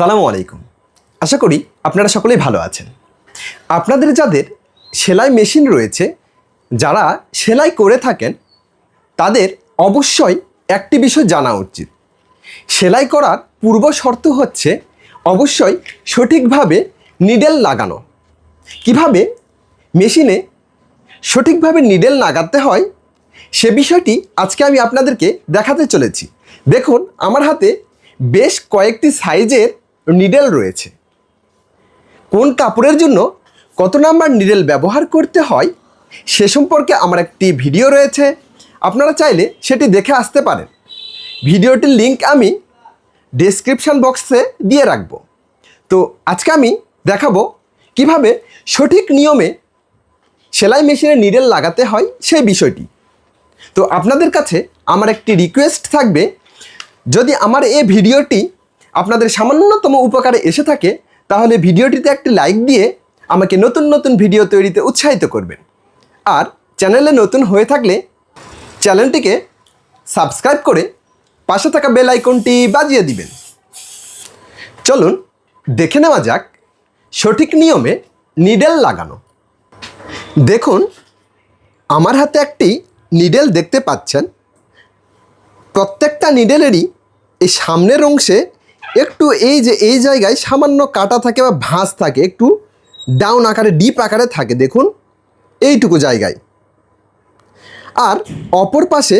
আসসালামু আলাইকুম। আশা করি আপনারা সকলেই ভালো আছেন। আপনাদের যাদের সেলাই মেশিন রয়েছে, যারা সেলাই করে থাকেন, তাদের অবশ্যই একটি বিষয় জানা উচিত। সেলাই করার পূর্ব শর্ত হচ্ছে অবশ্যই সঠিকভাবে নিডেল লাগানো। কীভাবে মেশিনে সঠিকভাবে নিডেল লাগাতে হয়, সে বিষয়টি আজকে আমি আপনাদেরকে দেখাতে চলেছি। দেখুন, আমার হাতে বেশ কয়েকটি সাইজের নিডেল রয়েছে। কোন কাপড়ের জন্য কত নাম্বার নিডেল ব্যবহার করতে হয়, সে সম্পর্কে আমার একটি ভিডিও রয়েছে। আপনারা চাইলে সেটি দেখে আসতে পারেন। ভিডিওটির লিংক আমি ডেসক্রিপশন বক্সে দিয়ে রাখব। তো আজকে আমি দেখাবো কীভাবে সঠিক নিয়মে সেলাই মেশিনে নিডেল লাগাতে হয় সেই বিষয়টি। তো আপনাদের কাছে আমার একটি রিকোয়েস্ট থাকবে, যদি আমার এই ভিডিওটি আপনাদের সামান্যতম উপকারে এসে থাকে, তাহলে ভিডিওটিতে একটি লাইক দিয়ে আমাকে নতুন নতুন ভিডিও তৈরিতে উৎসাহিত করবেন। আর চ্যানেলে নতুন হয়ে থাকলে চ্যানেলটিকে সাবস্ক্রাইব করে পাশে থাকা বেল আইকনটি বাজিয়ে দিবেন। চলুন, দেখে নেওয়া যাক সঠিক নিয়মে নিডেল লাগানো। দেখুন, আমার হাতে একটি নিডেল দেখতে পাচ্ছেন। প্রত্যেকটা নিডেলেরই এই সামনের অংশে একটু এই যে, এই জায়গায় সামান্য কাটা থাকে বা ভাঁজ থাকে, একটু ডাউন আকারে ডিপ আকারে থাকে, দেখুন, এইটুকু জায়গায়। আর অপর পাশে,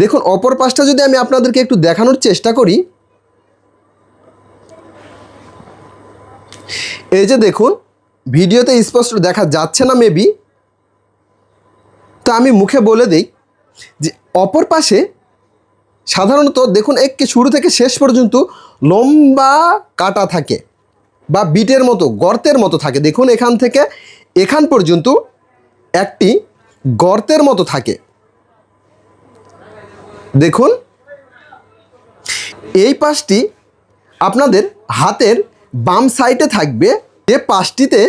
দেখুন, অপর পাশটা যদি আমি আপনাদেরকে একটু দেখানোর চেষ্টা করি, এই যে দেখুন, ভিডিওতে স্পষ্ট দেখা যাচ্ছে না মেবি তো আমি মুখে বলে দিই যে, অপর পাশে সাধারণত দেখুন একটি শুরু থেকে শেষ পর্যন্ত লম্বা কাটা থাকে বা বিটের মতো, গর্তের মতো থাকে। দেখুন, এখান থেকে এখান পর্যন্ত একটি গর্তের মতো থাকে। দেখুন, এই পাশটি আপনাদের হাতের বাম সাইডে থাকবে। যে পাশটিতে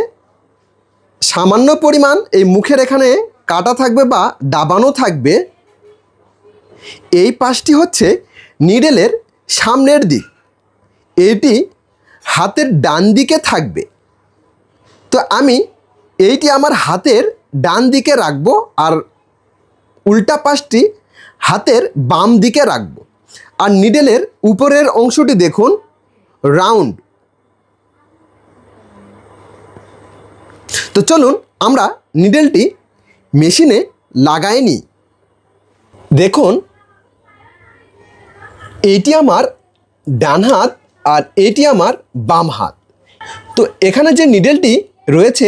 সামান্য পরিমাণ এই মুখের এখানে কাটা থাকবে বা ডাবানো থাকবে এই পাশটি হচ্ছে নিডেলের সামনের দিক। এটি হাতের ডান দিকে থাকবে। তো আমি এইটি আমার হাতের ডান দিকে রাখব আর উল্টা পাশটি হাতের বাম দিকে রাখব। আর নিডেলের উপরের অংশটি দেখুন, রাউন্ড। তো চলুন আমরা নিডেলটি মেশিনে লাগাই নিই দেখুন এইটি আমার ডান হাত আর এটি আমার বাম হাত। তো এখানে যে নিডেলটি রয়েছে,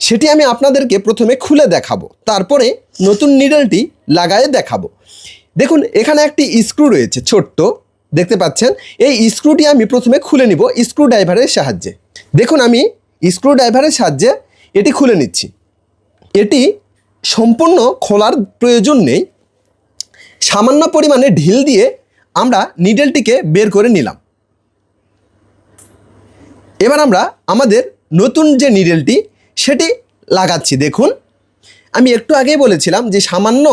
সেটি আমি আপনাদেরকে প্রথমে খুলে দেখাবো, তারপরে নতুন নিডেলটি লাগায়ে দেখাবো। দেখুন, এখানে একটি স্ক্রু রয়েছে, ছোট্ট, দেখতে পাচ্ছেন? এই স্ক্রুটি আমি প্রথমে খুলে নিব স্ক্রু ড্রাইভারের সাহায্যে। দেখুন, আমি স্ক্রু ড্রাইভারের সাহায্যে এটি খুলে নিচ্ছি। এটি সম্পূর্ণ খোলার প্রয়োজন নেই। সামান্য পরিমাণে ঢিল দিয়ে আমরা নিডেলটিকে বের করে নিলাম। এবার আমরা আমাদের নতুন যে নিডেলটি সেটি লাগাচ্ছি। দেখুন, আমি একটু আগেই বলেছিলাম যে সামান্য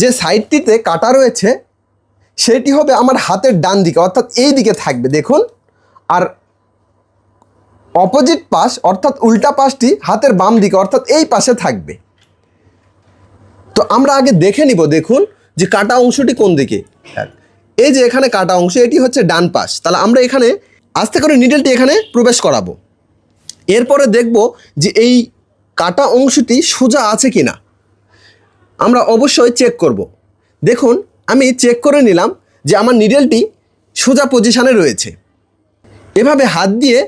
যে সাইডটিতে কাটা রয়েছে, সেটি হবে আমার হাতের ডান দিকে, অর্থাৎ এই দিকে থাকবে। দেখুন, আর অপোজিট পাশ, অর্থাৎ উল্টা পাশটি হাতের বাম দিকে, অর্থাৎ এই পাশে থাকবে। তো আমরা আগে দেখে নিব, দেখুন যে কাটা অংশটি কোন দিকে? এই যে এখানে কাটা অংশ, এটি হচ্ছে ডান পাশ। তাহলে আমরা এখানে আস্তে করে নিডেলটি এখানে প্রবেশ করাবো। এরপরে দেখব যে এই কাটা অংশটি সোজা আছে কি না আমরা অবশ্যই চেক করব। দেখুন, আমি চেক করে নিলাম যে আমার নিডেলটি সোজা পজিশানে রয়েছে। এভাবে হাত দিয়ে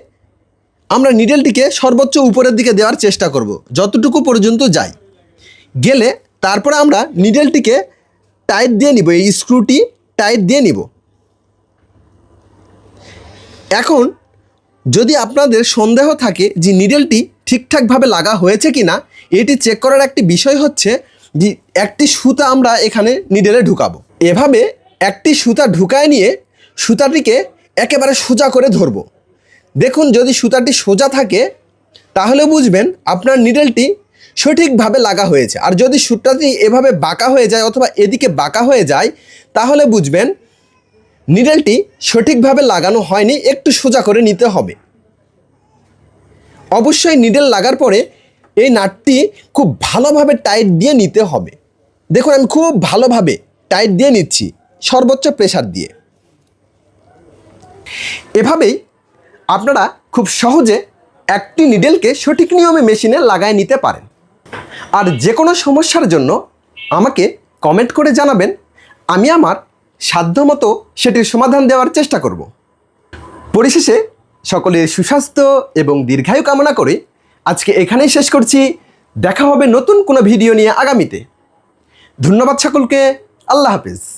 আমরা নিডেলটিকে সর্বোচ্চ উপরের দিকে দেওয়ার চেষ্টা করব, যতটুকু পর্যন্ত যাই। গেলে তারপরে আমরা নিডেলটিকে টাইট দিয়ে নিব, এই স্ক্রুটি টাইট দিয়ে নিব। এখন যদি আপনাদের সন্দেহ থাকে যে নিডেলটি ঠিকঠাকভাবে লাগা হয়েছে কি না এটি চেক করার একটি বিষয় হচ্ছে যে একটি সুতা আমরা এখানে নিডেলে ঢুকাবো। এভাবে একটি সুতা ঢুকায় নিয়ে সুতাটিকে একেবারে সোজা করে ধরবো। দেখুন যদি সুতাটি সোজা থাকে, তাহলে বুঝবেন আপনার নিডেলটি সঠিকভাবে লাগা হয়েছে। আর যদি সুতাটি এভাবে বাঁকা হয়ে যায় অথবা এদিকে বাঁকা হয়ে যায়, তাহলে বুঝবেন নিডেলটি সঠিকভাবে লাগানো হয়নি, একটু সোজা করে নিতে হবে। অবশ্যই নিডেল লাগার পরে এই নাটটি খুব ভালোভাবে টাইট দিয়ে নিতে হবে। দেখুন, আমি খুব ভালোভাবে টাইট দিয়ে নিচ্ছি, সর্বোচ্চ প্রেসার দিয়ে। এভাবেই আপনারা খুব সহজে একটি নিডেলকে সঠিক নিয়মে মেশিনে লাগায় নিতে পারেন। আর যে কোনো সমস্যার জন্য আমাকে কমেন্ট করে জানাবেন। আমি আমার সাধ্যমতো সেটির সমাধান দেওয়ার চেষ্টা করব। পরিশেষে সকলের সুস্বাস্থ্য এবং দীর্ঘায়ু কামনা করে আজকে এখানেই শেষ করছি। দেখা হবে নতুন কোনো ভিডিও নিয়ে আগামীতে। ধন্যবাদ সকলকে। আল্লাহ হাফিজ।